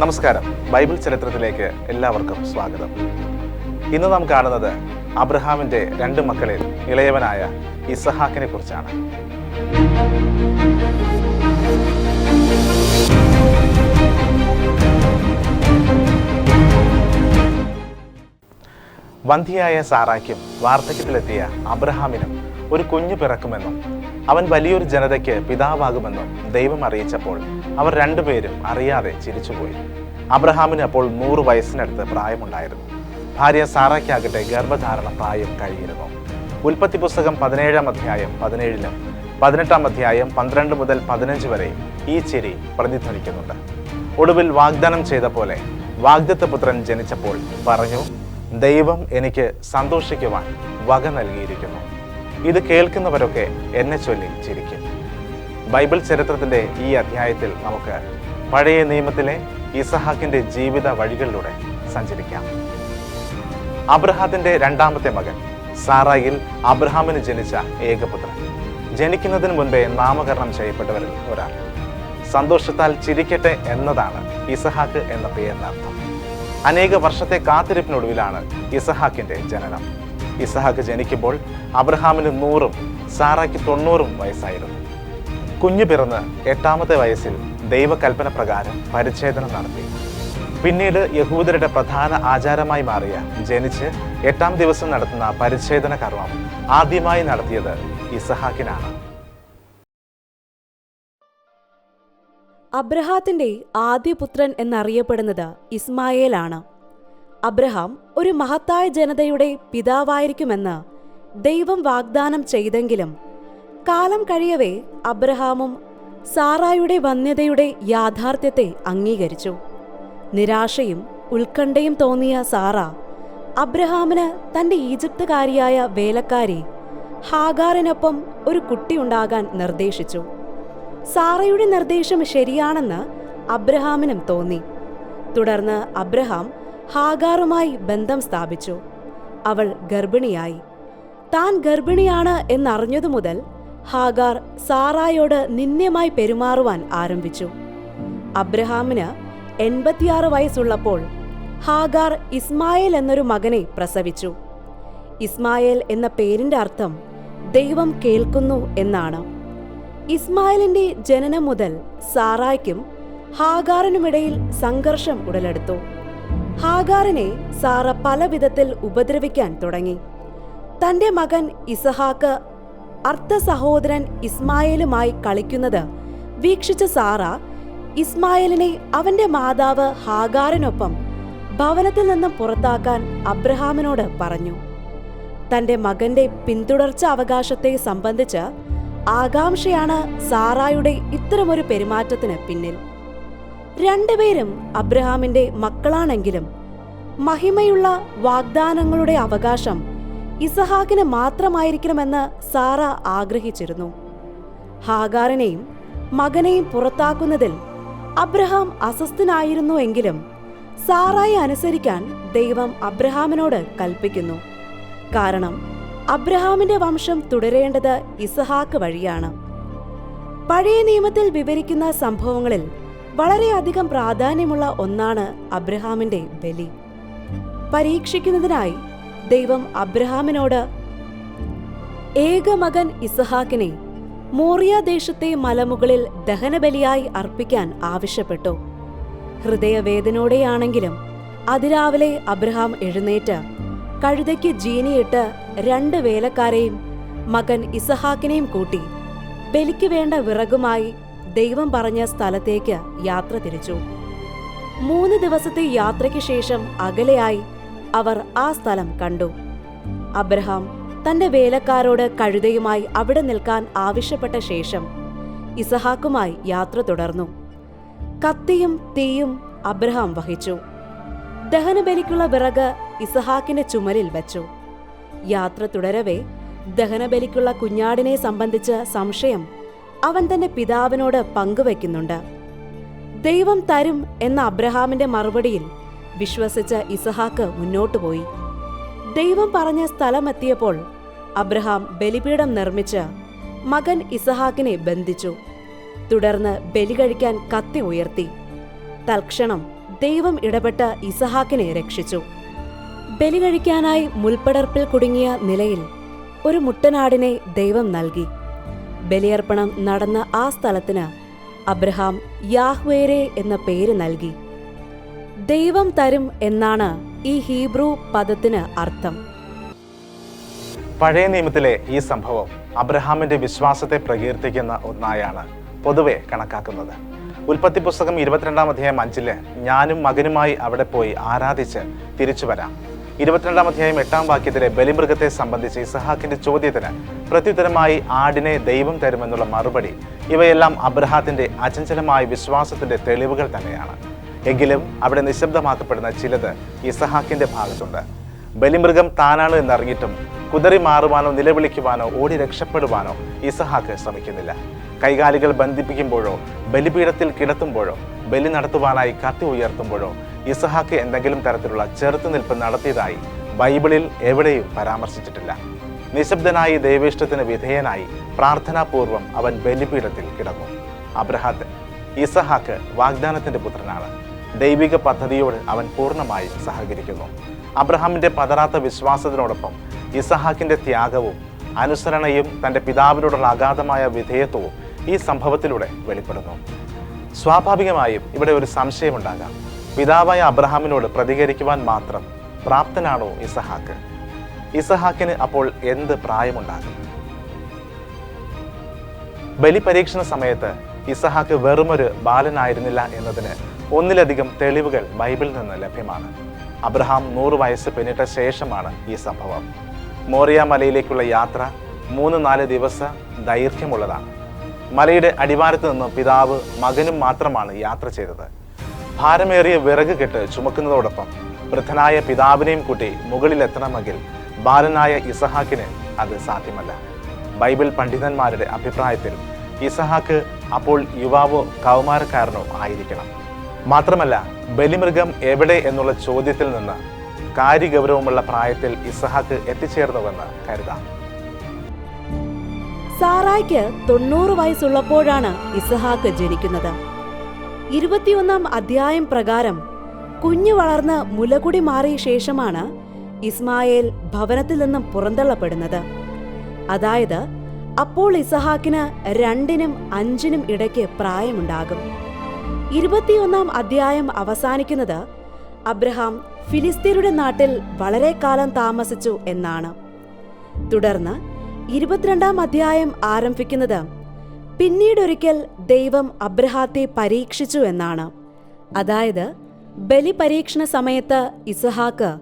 നമസ്കാരം. ബൈബിൾ ചരിത്രത്തിലേക്ക് എല്ലാവർക്കും സ്വാഗതം. ഇന്ന് നാം കാണുന്നത് അബ്രഹാമിന്റെ രണ്ട് മക്കളിൽ ഇളയവനായ ഇസഹാക്കിനെ കുറിച്ചാണ്. വന്ധിയായ സാറായ്ക്കും വാർദ്ധക്യത്തിലെത്തിയ അബ്രഹാമിനും ഒരു കുഞ്ഞു പിറക്കുമെന്നും അവൻ വലിയൊരു ജനതയ്ക്ക് പിതാവാകുമെന്നും ദൈവം അറിയിച്ചപ്പോൾ അവർ രണ്ടുപേരും അറിയാതെ ചിരിച്ചുപോയി. അബ്രഹാമിന് അപ്പോൾ നൂറ് വയസ്സിനടുത്ത് പ്രായമുണ്ടായിരുന്നു. ഭാര്യ സാറയ്ക്കാകട്ടെ ഗർഭധാരണ പ്രായം കഴിഞ്ഞിരുന്നു. ഉൽപ്പത്തി പുസ്തകം പതിനേഴാം അധ്യായം പതിനേഴിലും പതിനെട്ടാം അധ്യായം പന്ത്രണ്ട് മുതൽ പതിനഞ്ച് വരെ ഈ ചിരി പ്രതിധ്വനിക്കുന്നുണ്ട്. ഒടുവിൽ വാഗ്ദാനം ചെയ്ത പോലെ വാഗ്ദത്തപുത്രൻ ജനിച്ചപ്പോൾ പറഞ്ഞു ദൈവം എനിക്ക് സന്തോഷിക്കുവാൻ വക നൽകിയിരിക്കുന്നു. ഇത് കേൾക്കുന്നവരൊക്കെ എന്നെ ചൊല്ലി ചിരിക്കും. ബൈബിൾ ചരിത്രത്തിന്റെ ഈ അധ്യായത്തിൽ നമുക്ക് പഴയ നിയമത്തിലെ ഇസഹാക്കിന്റെ ജീവിത വഴികളിലൂടെ സഞ്ചരിക്കാം. അബ്രഹാത്തിന്റെ രണ്ടാമത്തെ മകൻ സാറായിൽ അബ്രഹാമിന് ജനിച്ച ഏകപുത്രൻ. ജനിക്കുന്നതിന് മുൻപേ നാമകരണം ചെയ്യപ്പെട്ടവരിൽ ഒരാൾ. സന്തോഷത്താൽ ചിരിക്കട്ടെ എന്നതാണ് ഇസഹാക്ക് എന്ന പേരിനർത്ഥം. അനേക വർഷത്തെ കാത്തിരിപ്പിനൊടുവിലാണ് ഇസഹാക്കിന്റെ ജനനം. ഇസഹാക്ക് ജനിക്കുമ്പോൾ അബ്രഹാമിന് നൂറും സാറായ്ക്ക് തൊണ്ണൂറും വയസ്സായിരുന്നു. കുഞ്ഞു പിറന്ന് എട്ടാമത്തെ വയസ്സിൽ ദൈവകൽപ്പന പ്രകാരം പരിച്ഛേദനം നടത്തി. പിന്നീട് യഹൂദരുടെ പ്രധാന ആചാരമായി മാറിയ ജനിച്ച് എട്ടാം ദിവസം നടത്തുന്ന പരിച്ഛേദന കർമ്മം ആദ്യമായി നടത്തിയത് ഇസഹാക്കിനാണ്. അബ്രഹാത്തിന്റെ ആദ്യ പുത്രൻ എന്നറിയപ്പെടുന്നത് ഇസ്മായേലാണ്. അബ്രഹാം ഒരു മഹത്തായ ജനതയുടെ പിതാവായിരിക്കുമെന്ന് ദൈവം വാഗ്ദാനം ചെയ്തെങ്കിലും കാലം കഴിയവേ അബ്രഹാമും സാറായുടെ വന്യതയുടെ യാഥാർത്ഥ്യത്തെ അംഗീകരിച്ചു. നിരാശയും ഉത്കണ്ഠയും തോന്നിയ സാറ അബ്രഹാമിന് തന്റെ ഈജിപ്തുകാരിയായ വേലക്കാരി ഹാഗാറിനൊപ്പം ഒരു കുട്ടിയുണ്ടാകാൻ നിർദ്ദേശിച്ചു. സാറയുടെ നിർദ്ദേശം ശരിയാണെന്ന് അബ്രഹാമിനും തോന്നി. തുടർന്ന് അബ്രഹാം ഹാഗാറുമായി ബന്ധം സ്ഥാപിച്ചു. അവൾ ഗർഭിണിയായി. താൻ ഗർഭിണിയാണ് എന്നറിഞ്ഞതു മുതൽ ഹാഗാർ സാറായോട് നിന്ദ്യമായി പെരുമാറുവാൻ ആരംഭിച്ചു. അബ്രഹാമിന് എൺപത്തിയാറ് വയസ്സുള്ളപ്പോൾ ഹാഗാർ ഇസ്മായേൽ എന്നൊരു മകനെ പ്രസവിച്ചു. ഇസ്മായേൽ എന്ന പേരിന്റെ അർത്ഥം ദൈവം കേൾക്കുന്നു എന്നാണ്. ഇസ്മായേലിന്റെ ജനനം മുതൽ സാറായ്ക്കും ഹാഗാറിനുമിടയിൽ സംഘർഷം ഉടലെടുത്തു. ഹാഗാറിനെ സാറ പല വിധത്തിൽ ഉപദ്രവിക്കാൻ തുടങ്ങി. തന്റെ മകൻ ഇസഹാക്ക് അർത്ഥ സഹോദരൻ ഇസ്മായേലുമായി കളിക്കുന്നത് വീക്ഷിച്ച സാറ ഇസ്മായേലിനെ അവന്റെ മാതാവ് ഹാഗാറിനൊപ്പം ഭവനത്തിൽ നിന്നും പുറത്താക്കാൻ അബ്രഹാമിനോട് പറഞ്ഞു. തന്റെ മകന്റെ പിന്തുടർച്ച അവകാശത്തെ സംബന്ധിച്ച് ആകാംക്ഷയാണ് സാറായുടെ ഇത്തരമൊരു പെരുമാറ്റത്തിന് പിന്നിൽ. രണ്ടുപേരും അബ്രഹാമിന്റെ മക്കളാണെങ്കിലും മഹിമയുള്ള വാഗ്ദാനങ്ങളുടെ അവകാശം ഇസഹാക്കിന് മാത്രമായിരിക്കണമെന്ന് സാറ ആഗ്രഹിച്ചിരുന്നു. ഹാഗാറിനെയും മകനെയും പുറത്താക്കുന്നതിൽ അബ്രഹാം അസ്വസ്ഥനായിരുന്നുവെങ്കിലും സാറായി അനുസരിക്കാൻ ദൈവം അബ്രഹാമിനോട് കൽപ്പിക്കുന്നു. കാരണം അബ്രഹാമിന്റെ വംശം തുടരേണ്ടത് ഇസഹാക്ക് വഴിയാണ്. പഴയ നിയമത്തിൽ വിവരിക്കുന്ന സംഭവങ്ങളിൽ വളരെയധികം പ്രാധാന്യമുള്ള ഒന്നാണ് അബ്രഹാമിന്റെ ബലി. പരീക്ഷിക്കുന്നതിനായി ദൈവം അബ്രഹാമിനോട് ഏകമകൻ ഇസഹാക്കിനെ മോറിയ ദേശത്തെ മലമുകളിൽ ദഹനബലിയായി അർപ്പിക്കാൻ ആവശ്യപ്പെട്ടു. ഹൃദയവേദനയോടെയാണെങ്കിലും അതിരാവിലെ അബ്രഹാം എഴുന്നേറ്റ് കഴുതയ്ക്ക് ജീനിയിട്ട് രണ്ട് വേലക്കാരെയും മകൻ ഇസഹാക്കിനെയും കൂട്ടി ബലിക്ക് വേണ്ട വിറകുമായി ദൈവം പറഞ്ഞ സ്ഥലത്തേക്ക് യാത്ര തിരിച്ചു. മൂന്ന് ദിവസത്തെ യാത്രയ്ക്ക് ശേഷം അകലെയായി അവർ ആ സ്ഥലം കണ്ടു. അബ്രഹാം തന്റെ വേലക്കാരോട് കഴുതയുമായി അവിടെ നിൽക്കാൻ ആവശ്യപ്പെട്ട ശേഷം ഇസഹാക്കുമായി യാത്ര തുടർന്നു. കത്തിയും തീയും അബ്രഹാം വഹിച്ചു. ദഹനബലിക്കുള്ള വിറക് ഇസഹാക്കിന്റെ ചുമലിൽ വെച്ചു. യാത്ര തുടരവേ ദഹനബലിക്കുള്ള കുഞ്ഞാടിനെ സംബന്ധിച്ച് സംശയം അവൻ തന്റെ പിതാവിനോട് പങ്കുവെക്കുന്നുണ്ട്. ദൈവം തരും എന്ന അബ്രഹാമിന്റെ മറുപടിയിൽ വിശ്വസിച്ച ഇസഹാക്ക് മുന്നോട്ടു പോയി. ദൈവം പറഞ്ഞ സ്ഥലമെത്തിയപ്പോൾ അബ്രഹാം ബലിപീഠം നിർമ്മിച്ച് മകൻ ഇസഹാക്കിനെ ബന്ധിച്ചു. തുടർന്ന് ബലി കഴിക്കാൻ കത്തി ഉയർത്തി. തൽക്ഷണം ദൈവം ഇടപെട്ട് ഇസഹാക്കിനെ രക്ഷിച്ചു. ബലി കഴിക്കാനായി മുൾപ്പടർപ്പിൽ കുടുങ്ങിയ നിലയിൽ ഒരു മുട്ടനാടിനെ ദൈവം നൽകി. ബലിയർപ്പണം നടന്ന ആ സ്ഥലത്തിന് അബ്രഹാം യാഹ്വേരെ എന്ന പേര് നൽകി. ദൈവം തരും എന്നാണ് ഈ ഹീബ്രു പദത്തിന് അർത്ഥം. പഴയ നിയമത്തിലെ ഈ സംഭവം അബ്രഹാമിന്റെ വിശ്വാസത്തെ പ്രകീർത്തിക്കുന്ന ഒന്നായാണ് പൊതുവെ കണക്കാക്കുന്നത്. ഉൽപ്പത്തി പുസ്തകം ഇരുപത്തിരണ്ടാം അധ്യായം അഞ്ചിൽ ഞാനും മകനുമായി അവിടെ പോയി ആരാധിച്ച് തിരിച്ചു വരാം. ഇരുപത്തിരണ്ടാം അധ്യായം എട്ടാം വാക്യത്തിലെ ബലിമൃഗത്തെ സംബന്ധിച്ച് ഇസഹാക്കിന്റെ ചോദ്യത്തിന് പ്രത്യുത്തരമായി ആടിനെ ദൈവം തരുമെന്നുള്ള മറുപടി ഇവയെല്ലാം അബ്രഹാത്തിന്റെ അചഞ്ചലമായ വിശ്വാസത്തിന്റെ തെളിവുകൾ തന്നെയാണ്. എങ്കിലും അവിടെ നിശബ്ദമാക്കപ്പെടുന്ന ചിലത് ഇസഹാക്കിന്റെ ഭാഗത്തുണ്ട്. ബലിമൃഗം താനാണ് എന്നറിഞ്ഞിട്ടും കുതറി മാറുവാനോ നിലവിളിക്കുവാനോ ഓടി രക്ഷപ്പെടുവാനോ ഇസഹാക്ക് ശ്രമിക്കുന്നില്ല. കൈകാലികൾ ബന്ധിപ്പിക്കുമ്പോഴോ ബലിപീഠത്തിൽ കിടത്തുമ്പോഴോ ബലി നടത്തുവാനായി കത്തി ഉയർത്തുമ്പോഴോ ഇസഹാക്ക് എന്തെങ്കിലും തരത്തിലുള്ള ചെറുത്തുനിൽപ്പ് നടത്തിയതായി ബൈബിളിൽ എവിടെയും പരാമർശിച്ചിട്ടില്ല. നിശബ്ദനായി ദൈവേഷ്ടത്തിന് വിധേയനായി പ്രാർത്ഥനാപൂർവം അവൻ ബലിപീഠത്തിൽ കിടന്നു. അബ്രഹാത്ത് ഇസഹാക്ക് വാഗ്ദാനത്തിന്റെ പുത്രനാണ്. ദൈവിക പദ്ധതിയോട് അവൻ പൂർണമായും സഹകരിക്കുന്നു. അബ്രഹാമിന്റെ പതറാത്ത വിശ്വാസത്തിനോടൊപ്പം ഇസഹാക്കിന്റെ ത്യാഗവും അനുസരണയും തന്റെ പിതാവിനോടുള്ള അഗാധമായ വിധേയത്വവും ഈ സംഭവത്തിലൂടെ വെളിപ്പെടുന്നു. സ്വാഭാവികമായും ഇവിടെ ഒരു സംശയമുണ്ടാകാം. പിതാവായ അബ്രഹാമിനോട് പ്രതികരിക്കുവാൻ മാത്രം പ്രാപ്തനാണോ ഇസഹാക്ക്? ഇസഹാക്കിന് അപ്പോൾ എന്ത് പ്രായമുണ്ടാകും? ബലിപരീക്ഷണ സമയത്ത് ഇസഹാക്ക് വെറുമൊരു ബാലനായിരുന്നില്ല എന്നതിന് ഒന്നിലധികം തെളിവുകൾ ബൈബിളിൽ നിന്ന് ലഭ്യമാണ്. അബ്രഹാം നൂറ് വയസ്സ് പിന്നിട്ട ശേഷമാണ് ഈ സംഭവം. മോറിയ മലയിലേക്കുള്ള യാത്ര മൂന്ന് നാല് ദിവസ ദൈർഘ്യമുള്ളതാണ്. മലയുടെ അടിവാരത്ത് നിന്ന് പിതാവ് മകനും മാത്രമാണ് യാത്ര ചെയ്തത്. ഭാരമേറിയ വിറക് കെട്ട് ചുമക്കുന്നതോടൊപ്പം വൃദ്ധനായ പിതാവിനെയും കൂട്ടി മുകളിലെത്തണമെങ്കിൽ ബാലനായ ഇസഹാക്കിന് അത് സാധ്യമല്ല. ബൈബിൾ പണ്ഡിതന്മാരുടെ അഭിപ്രായത്തിൽ ഇസഹാക്ക് അപ്പോൾ യുവാവോ കൗമാരക്കാരനോ ആയിരിക്കണം. മാത്രമല്ല ബലിമൃഗം എവിടെ എന്നുള്ള ചോദ്യത്തിൽ നിന്ന് കാര്യഗൗരവമുള്ള പ്രായത്തിൽ ഇസഹാക്ക് എത്തിച്ചേർന്നുവെന്ന് കരുതാം. സാറായ്ക്ക് തൊണ്ണൂറ് വയസ്സുള്ളപ്പോഴാണ് ഇസഹാക്ക് ജനിക്കുന്നത്. ഇരുപത്തിയൊന്നാം അധ്യായം പ്രകാരം കുഞ്ഞു വളർന്ന് മുലകുടി മാറിയ ശേഷമാണ് ഇസ്മായേൽ ഭവനത്തിൽ നിന്നും പുറന്തള്ളപ്പെടുന്നത്. അതായത് അപ്പോൾ ഇസഹാക്കിന് രണ്ടിനും അഞ്ചിനും ഇടയ്ക്ക് പ്രായമുണ്ടാകും. ഇരുപത്തിയൊന്നാം അധ്യായം അവസാനിക്കുന്നത് അബ്രഹാം ഫിലിസ്തീനയുടെ നാട്ടിൽ വളരെ കാലം താമസിച്ചു എന്നാണ്. തുടർന്ന് ഇരുപത്തിരണ്ടാം അധ്യായം ആരംഭിക്കുന്നത് പിന്നീടൊരിക്കൽ ദൈവം അബ്രഹാത്തെ പരീക്ഷിച്ചു എന്നാണ്. അതായത് ബലി പരീക്ഷണ സമയത്ത് ഇസഹാക്ക്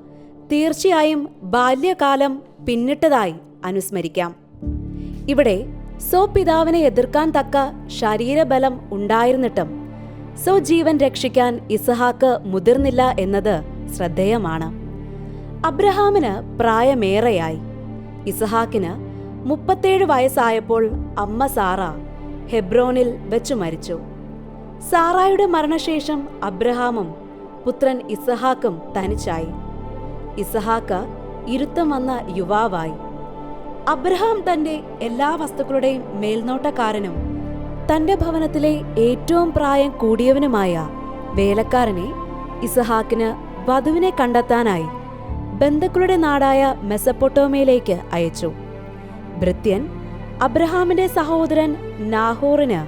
തീർച്ചയായും ബാല്യകാലം പിന്നിട്ടതായി അനുസ്മരിക്കാം. ഇവിടെ സ്വപിതാവിനെ എതിർക്കാൻ തക്ക ശരീരബലം ഉണ്ടായിരുന്നിട്ടും സ്വജീവൻ രക്ഷിക്കാൻ ഇസഹാക്ക് മുതിർന്നില്ല എന്നത് ശ്രദ്ധേയമാണ്. അബ്രഹാമിന് പ്രായമേറെയായി. ഇസഹാക്കിന് മുപ്പത്തേഴ് വയസ്സായപ്പോൾ അമ്മ സാറ ഹെബ്രോനിൽ വെച്ചു മരിച്ചു. സാറായുടെ മരണശേഷം അബ്രഹാമും പുത്രൻ ഇസഹാക്കും തനിച്ചായി. ഇസഹാക്ക് ഇരുത്തം വന്ന യുവാവായി. അബ്രഹാം തന്റെ എല്ലാ വസ്തുക്കളുടെയും മേൽനോട്ടക്കാരനും തന്റെ ഭവനത്തിലെ ഏറ്റവും പ്രായം കൂടിയവനുമായ വേലക്കാരനെ ഇസഹാക്കിന് വധുവിനെ കണ്ടെത്താനായി ബന്ധുക്കളുടെ നാടായ മെസപ്പൊട്ടോമയിലേക്ക് അയച്ചു. ഭൃത്യൻ അബ്രഹാമിന്റെ സഹോദരൻ നാഹോറിന്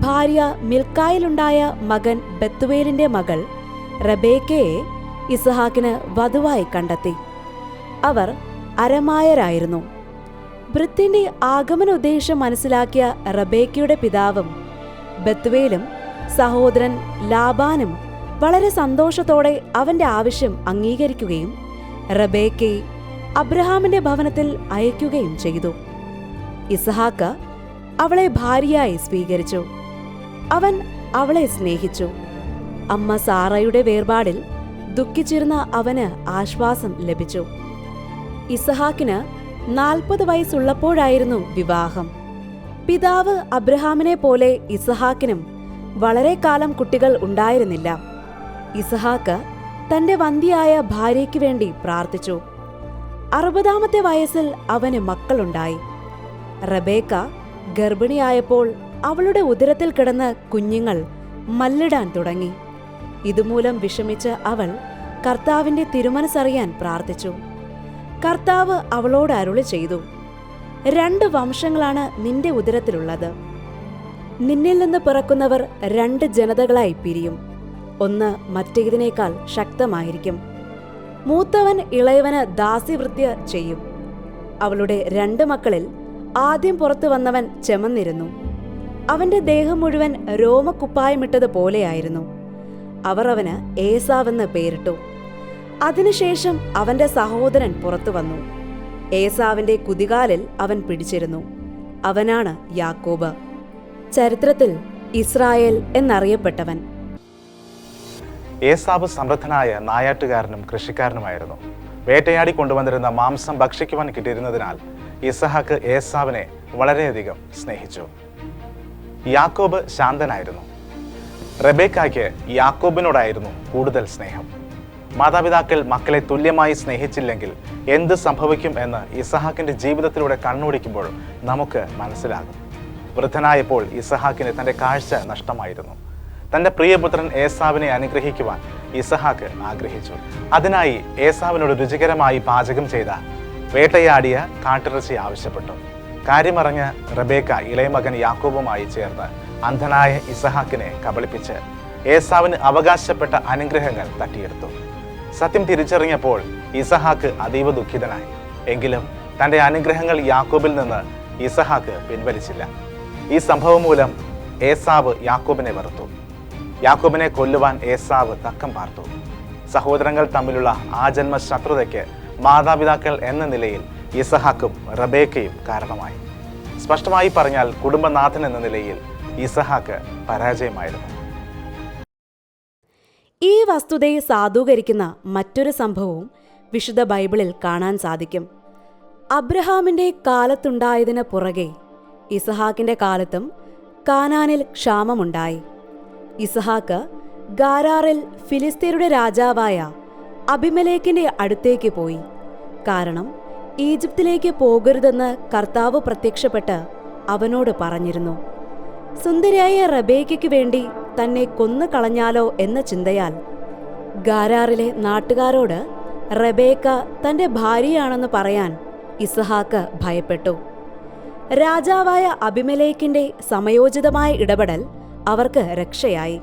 ഭാര്യ മിൽക്കായിലുണ്ടായ മകൻ ബത്തുവേലിന്റെ മകൾ റബേക്കയെ ഇസഹാക്കിന് വധുവായി കണ്ടെത്തി. അവർ അരമായരായിരുന്നു. ഭൃത്യന്റെ ആഗമന ഉദ്ദേശം മനസ്സിലാക്കിയ റബേക്കയുടെ പിതാവും ബത്വേലും സഹോദരൻ ലാബാനും വളരെ സന്തോഷത്തോടെ അവന്റെ ആവശ്യം അംഗീകരിക്കുകയും റബേക്കയെ അബ്രഹാമിന്റെ ഭവനത്തിൽ അയക്കുകയും ചെയ്തു. ഇസഹാക്ക് അവളെ ഭാര്യയായി സ്വീകരിച്ചു. അവൻ അവളെ സ്നേഹിച്ചു. അമ്മ സാറയുടെ വേർപാടിൽ ദുഃഖിച്ചിരുന്ന അവന് ആശ്വാസം ലഭിച്ചു. ഇസഹാക്കിന് നാൽപ്പത് വയസ്സുള്ളപ്പോഴായിരുന്നു വിവാഹം. പിതാവ് അബ്രഹാമിനെ പോലെ ഇസഹാക്കിനും വളരെ കാലം കുട്ടികൾ ഉണ്ടായിരുന്നില്ല. ഇസഹാക്ക് തന്റെ വന്ധിയായ ഭാര്യയ്ക്ക് വേണ്ടി പ്രാർത്ഥിച്ചു. അറുപതാമത്തെ വയസ്സിൽ അവന് മക്കളുണ്ടായി. റബേക്ക ഗർഭിണിയായപ്പോൾ അവളുടെ ഉദരത്തിൽ കിടന്ന കുഞ്ഞുങ്ങൾ മല്ലിടാൻ തുടങ്ങി. ഇതുമൂലം വിഷമിച്ച് അവൾ കർത്താവിന്റെ തിരുമനസറിയാൻ പ്രാർത്ഥിച്ചു. കർത്താവ് അവളോട് അരുളി ചെയ്തു രണ്ട് വംശങ്ങളാണ് നിന്റെ ഉദരത്തിലുള്ളത്. നിന്നിൽ നിന്ന് പിറക്കുന്നവർ രണ്ട് ജനതകളായി പിരിയും. ഒന്ന് മറ്റേതിനേക്കാൾ ശക്തമായിരിക്കും. മൂത്തവൻ ഇളയവന് ദാസ്യവൃത്യ ചെയ്യും. അവളുടെ രണ്ട് മക്കളിൽ ആദ്യം പുറത്തു വന്നവൻ ചെമന്നിരുന്നു. അവന്റെ ദേഹം മുഴുവൻ രോമക്കുപ്പായമിട്ടത് പോലെയായിരുന്നു അവർ അവന് ഏസാവെന്ന് പേരിട്ടു. അതിനുശേഷം അവന്റെ സഹോദരൻ പുറത്തു വന്നു. ഏസാവിന്റെ കുതികാലിൽ അവൻ പിടിച്ചിരുന്നു. അവനാണ് യാക്കോബ്. ചരിത്രത്തിൽ ഇസ്രായേൽ എന്നറിയപ്പെട്ടവൻ. ഏസാവ് സമൃദ്ധനായ നായാട്ടുകാരനും കൃഷിക്കാരനുമായിരുന്നു. വേട്ടയാടി കൊണ്ടുവന്നിരുന്ന മാംസം ഭക്ഷിക്കുവാൻ കിട്ടിയിരുന്നതിനാൽ ഇസഹാക്ക് ഏസാവിനെ വളരെയധികം സ്നേഹിച്ചു. യാക്കോബ് ശാന്തനായിരുന്നു. റബേക്കായ്ക്ക് യാക്കോബിനോടായിരുന്നു കൂടുതൽ സ്നേഹം. മാതാപിതാക്കൾ മക്കളെ തുല്യമായി സ്നേഹിച്ചില്ലെങ്കിൽ എന്ത് സംഭവിക്കും എന്ന് ഇസഹാക്കിന്റെ ജീവിതത്തിലൂടെ കണ്ണോടിക്കുമ്പോൾ നമുക്ക് മനസ്സിലാകും. വൃദ്ധനായപ്പോൾ ഇസഹാക്കിന് തന്റെ കാഴ്ച നഷ്ടമായിരുന്നു. തന്റെ പ്രിയപുത്രൻ ഏസാവിനെ അനുഗ്രഹിക്കുവാൻ ഇസഹാക്ക് ആഗ്രഹിച്ചു. അതിനായി ഏസാവിനോട് രുചികരമായി പാചകം ചെയ്ത വേട്ടയാടിയ കാട്ടിറച്ചി ആവശ്യപ്പെട്ടു. കാര്യമറിഞ്ഞ് റബേക്ക ഇളയമകൻ യാക്കോബുമായി ചേർന്ന് അന്ധനായ ഇസഹാക്കിനെ കബളിപ്പിച്ച് ഏസാവിന് അവകാശപ്പെട്ട അനുഗ്രഹങ്ങൾ തട്ടിയെടുത്തു. സത്യം തിരിച്ചറിഞ്ഞപ്പോൾ ഇസഹാക്ക് അതീവ ദുഃഖിതനായി. എങ്കിലും തന്റെ അനുഗ്രഹങ്ങൾ യാക്കോബിൽ നിന്ന് ഇസഹാക്ക് പിൻവലിച്ചില്ല. ഈ സംഭവം മൂലം ഏസാവ് യാക്കോബിനെ വെറുത്തു. യാക്കോബിനെ കൊല്ലുവാൻ ഏസാവ് തക്കം പാർത്തു. സഹോദരങ്ങൾ തമ്മിലുള്ള ആ ജന്മ ശത്രുതയ്ക്ക് മാതാപിതാക്കൾ എന്ന നിലയിൽ ഇസഹാക്കും റബേക്കയും കാരണമായി. സ്പഷ്ടമായി പറഞ്ഞാൽ കുടുംബനാഥൻ എന്ന നിലയിൽ ഇസഹാക്ക് പരാജയമായിരുന്നു. ഈ വസ്തുതയെ സാധൂകരിക്കുന്ന മറ്റൊരു സംഭവവും വിശുദ്ധ ബൈബിളിൽ കാണാൻ സാധിക്കും. അബ്രഹാമിന്റെ കാലത്തുണ്ടായതിന് പുറകെ ഇസഹാക്കിന്റെ കാലത്തും കാനാനിൽ ക്ഷാമമുണ്ടായി. ഇസഹാക്ക് ഗാരാറിൽ ഫിലിസ്തീനയുടെ രാജാവായ അഭിമലേഖിന്റെ അടുത്തേക്ക് പോയി. കാരണം ഈജിപ്തിലേക്ക് പോകരുതെന്ന് കർത്താവ് പ്രത്യക്ഷപ്പെട്ട് അവനോട് പറഞ്ഞിരുന്നു. സുന്ദരിയായ റബേക്കയ്ക്ക് വേണ്ടി തന്നെ കൊന്നു കളഞ്ഞാലോ എന്ന ചിന്തയാൽ ഗാരാറിലെ നാട്ടുകാരോട് റബേക്ക തന്റെ ഭാര്യയാണെന്ന് പറയാൻ ഇസഹാക്ക് ഭയപ്പെട്ടു. രാജാവായ അഭിമലേക്കിന്റെ സമയോചിതമായ ഇടപെടൽ അവർക്ക് രക്ഷയായി.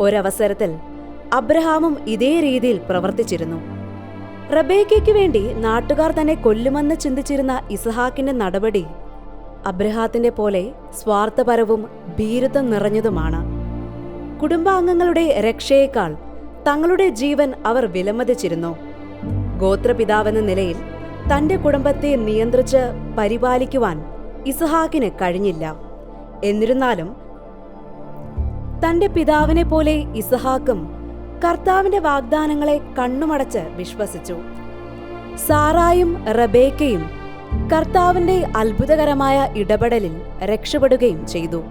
ഒരവസരത്തിൽ അബ്രഹാമും ഇതേ രീതിയിൽ പ്രവർത്തിച്ചിരുന്നു. റബേക്കയ്ക്ക് വേണ്ടി നാട്ടുകാർ തന്നെ കൊല്ലുമെന്ന് ചിന്തിച്ചിരുന്ന ഇസഹാക്കിന്റെ നടപടി അബ്രഹാത്തിന്റെ പോലെ സ്വാർത്ഥപരവും ഭീരുത്വം നിറഞ്ഞതുമാണ്. കുടുംബാംഗങ്ങളുടെ രക്ഷയേക്കാൾ തങ്ങളുടെ ജീവൻ അവർ വിലമതിച്ചിരുന്നു. ഗോത്രപിതാവെന്ന നിലയിൽ തന്റെ കുടുംബത്തെ നിയന്ത്രിച്ച് പരിപാലിക്കുവാൻ ഇസഹാക്കിന് കഴിഞ്ഞില്ല. എന്നിരുന്നാലും തന്റെ പിതാവിനെ പോലെ ഇസഹാക്കും കർത്താവിന്റെ വാഗ്ദാനങ്ങളെ കണ്ണുമടച്ച് വിശ്വസിച്ചു. സാറായും റബേക്കയും കർത്താവിന്റെ അത്ഭുതകരമായ ഇടപെടലിൽ രക്ഷപ്പെടുകയും ചെയ്തു.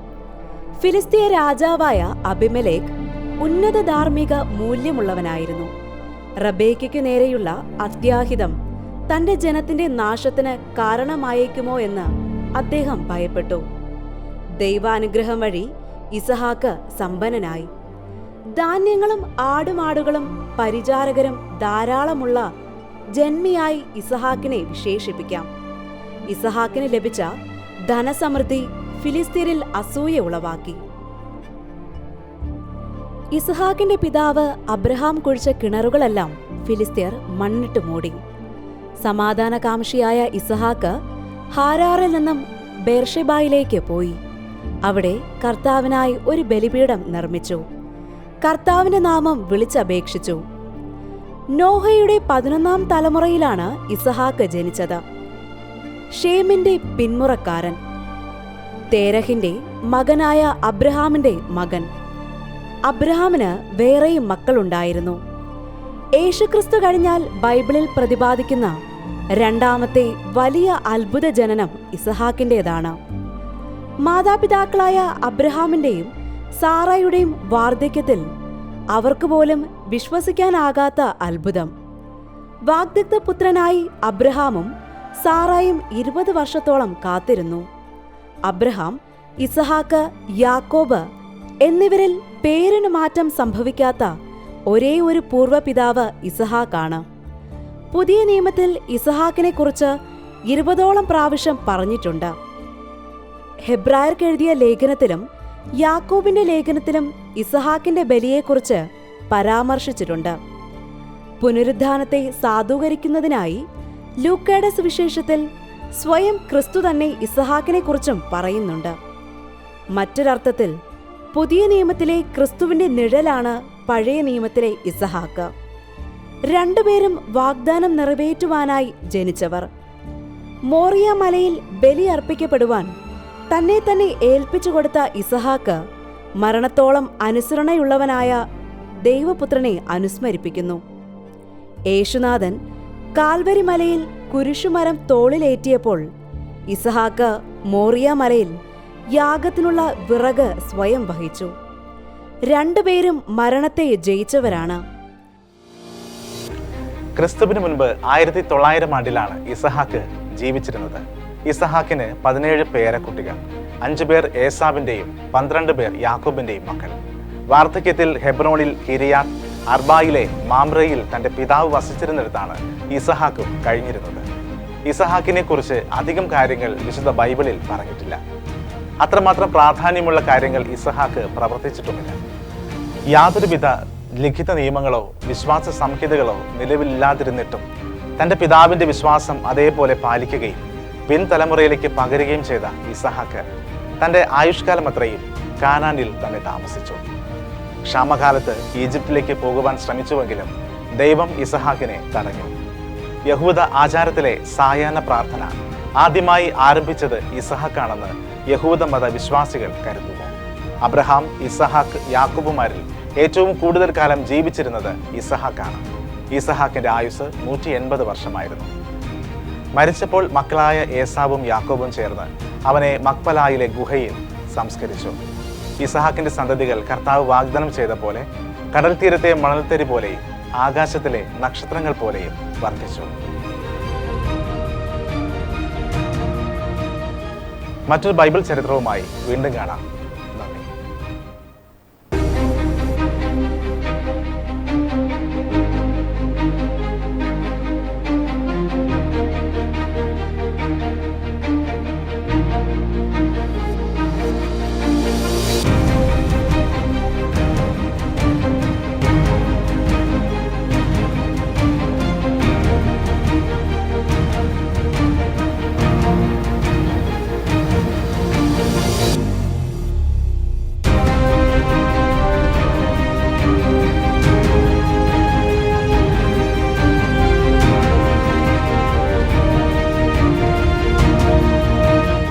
ഫിലിസ്തീയ രാജാവായ അബിമലേഖ് ഉന്നത ധാർമ്മിക മൂല്യമുള്ളവനായിരുന്നു. റബേക്കയ്ക്കു നേരെയുള്ള അത്യാഹിതം തന്റെ ജനത്തിന്റെ നാശത്തിന് കാരണമായേക്കുമോ എന്ന് അദ്ദേഹം ഭയപ്പെട്ടു. ദൈവാനുഗ്രഹം വഴി ഇസഹാക്ക് സമ്പന്നനായി. ധാന്യങ്ങളും ആടുമാടുകളും പരിചാരകരും ധാരാളമുള്ള ജന്മിയായി ഇസഹാക്കിനെ വിശേഷിപ്പിക്കാം. ഇസഹാക്കിന് ലഭിച്ച ധനസമൃദ്ധി ഫിലിസ്തീനിൽ അസൂയ ഉളവാക്കി. ഇസ്ഹാക്കിന്റെ പിതാവ് അബ്രഹാം കുഴിച്ച കിണറുകളെല്ലാം ഫിലിസ്തീർ മണ്ണിട്ട് മൂടി. സമാധാനകാംക്ഷിയായ ഇസഹാക്ക് ഹാരാറിൽ നിന്നും ബേർഷെബായിലേക്ക് പോയി. അവിടെ കർത്താവിനായി ഒരു ബലിപീഠം നിർമ്മിച്ചു. കർത്താവിന്റെ നാമം വിളിച്ചപേക്ഷിച്ചു. നോഹയുടെ പതിനൊന്നാം തലമുറയിലാണ് ഇസഹാക്ക് ജനിച്ചത്. ഷേമിന്റെ പിന്മുറക്കാരൻ. തേരഹിന്റെ മകനായ അബ്രഹാമിന്റെ മകൻ. അബ്രഹാമിന് വേറെയും മക്കളുണ്ടായിരുന്നു. യേശുക്രിസ്തു കഴിഞ്ഞാൽ ബൈബിളിൽ പ്രതിപാദിക്കുന്ന രണ്ടാമത്തെ വലിയ അത്ഭുത ജനനം ഇസഹാക്കിന്റെതാണ് മാതാപിതാക്കളായ അബ്രഹാമിന്റെയും സാറയുടെയും വാർദ്ധക്യത്തിൽ അവർക്ക് പോലും വിശ്വസിക്കാനാകാത്ത അത്ഭുതം. വാഗ്ദത്ത പുത്രനായി അബ്രഹാമും സാറായും ഇരുപത് വർഷത്തോളം കാത്തിരുന്നു. അബ്രഹാം ഇസഹാക്ക് യാക്കോബ് എന്നിവരിൽ പേരിന് മാറ്റം സംഭവിക്കാത്ത ഒരേ ഒരു പൂർവപിതാവ് ഇസഹാക്കാണ്. പുതിയ നിയമത്തിൽ ഇസഹാക്കിനെ കുറിച്ച് ഇരുപതോളം പ്രാവശ്യം പറഞ്ഞിട്ടുണ്ട്. ഹെബ്രായർക്കെഴുതിയ ലേഖനത്തിലും യാക്കോബിന്റെ ലേഖനത്തിലും ഇസഹാക്കിന്റെ ബലിയെക്കുറിച്ച് പരാമർശിച്ചിട്ടുണ്ട്. പുനരുദ്ധാനത്തെ സാധൂകരിക്കുന്നതിനായി ലൂക്കയുടെ സുവിശേഷത്തിൽ സ്വയം ക്രിസ്തു തന്നെ ഇസഹാക്കിനെക്കുറിച്ചും പറയുന്നുണ്ട്. മറ്റൊരർത്ഥത്തിൽ പുതിയ നിയമത്തിലെ ക്രിസ്തുവിന്റെ നിഴലാണ് പഴയ നിയമത്തിലെ ഇസഹാക്ക്. രണ്ടുപേരും വാഗ്ദാനം നിറവേറ്റുവാനായി ജനിച്ചവർ. മോറിയ മലയിൽ ബലി അർപ്പിക്കപ്പെടുവാൻ തന്നെ തന്നെ ഏൽപ്പിച്ചു കൊടുത്ത ഇസഹാക്ക് മരണത്തോളം അനുസരണയുള്ളവനായ ദൈവപുത്രനെ അനുസ്മരിപ്പിക്കുന്നു. യേശുനാഥൻ കാൽവരി മലയിൽ കുരിശുമരം തോളിലേറ്റിയപ്പോൾ ഇസഹാക്ക് മോറിയ മലയിൽ യാഗത്തിനുള്ള വിറക് സ്വയം വഹിച്ചു. രണ്ടുപേരും മരണത്തെ ജയിച്ചവരാണ്. ക്രിസ്തുവിന് മുൻപ് ആയിരത്തി തൊള്ളായിരം ആണ്ടിലാണ് ഇസഹാക്ക് ജീവിച്ചിരുന്നത്. ഇസഹാക്കിന് പതിനേഴ് പേരക്കുട്ടികൾ അഞ്ചു പേർ ഏസാബിന്റെയും പന്ത്രണ്ട് പേർ യാക്കോബിന്റെയും മക്കൾ. വാർദ്ധക്യത്തിൽ ഹെബ്രോണിൽ കിരിയാത്ത് അർബായിലെ മാമ്രയിൽ തന്റെ പിതാവ് വസിച്ചിരുന്നിടത്താണ് ഇസഹാക്കും കഴിഞ്ഞിരുന്നത്. ഇസഹാക്കിനെ കുറിച്ച് അധികം കാര്യങ്ങൾ വിശുദ്ധ ബൈബിളിൽ പറഞ്ഞിട്ടില്ല. അത്രമാത്രം പ്രാധാന്യമുള്ള കാര്യങ്ങൾ ഇസഹാക്ക് പ്രവർത്തിച്ചിട്ടുമില്ല. യാതൊരുവിധ ലിഖിത നിയമങ്ങളോ വിശ്വാസ സംഹിതകളോ നിലവിലില്ലാതിരുന്നിട്ടും തന്റെ പിതാവിന്റെ വിശ്വാസം അതേപോലെ പാലിക്കുകയും പിൻതലമുറയിലേക്ക് പകരുകയും ചെയ്ത ഇസഹാക്ക് തന്റെ ആയുഷ്കാലം അത്രയും കാനാനിൽ തന്നെ താമസിച്ചു. ക്ഷാമകാലത്ത് ഈജിപ്തിലേക്ക് പോകുവാൻ ശ്രമിച്ചുവെങ്കിലും ദൈവം ഇസഹാക്കിനെ തടഞ്ഞു. യഹൂദ ആചാരത്തിലെ സായാഹ്ന പ്രാർത്ഥന ആദ്യമായി ആരംഭിച്ചത് ഇസഹാക്കാണെന്ന് യഹൂദ മത വിശ്വാസികൾ കരുതുന്നു. അബ്രഹാം ഇസഹാക്ക് യാക്കൂബുമാരിൽ ഏറ്റവും കൂടുതൽ കാലം ജീവിച്ചിരുന്നത് ഇസഹാക്കാണ്. ഇസഹാക്കിന്റെ ആയുസ് നൂറ്റി എൺപത് വർഷമായിരുന്നു. മരിച്ചപ്പോൾ മക്കളായ ഏസാവും യാക്കോബും ചേർന്ന് അവനെ മക്പലായിലെ ഗുഹയിൽ സംസ്കരിച്ചു. ഇസഹാക്കിന്റെ സന്തതികൾ കർത്താവ് വാഗ്ദാനം ചെയ്ത പോലെ കടൽ തീരത്തെ മണൽത്തരി പോലെയും ആകാശത്തിലെ നക്ഷത്രങ്ങൾ പോലെയും വർദ്ധിച്ചു മറ്റൊരു ബൈബിൾ ചരിത്രവുമായി വീണ്ടും കാണാം.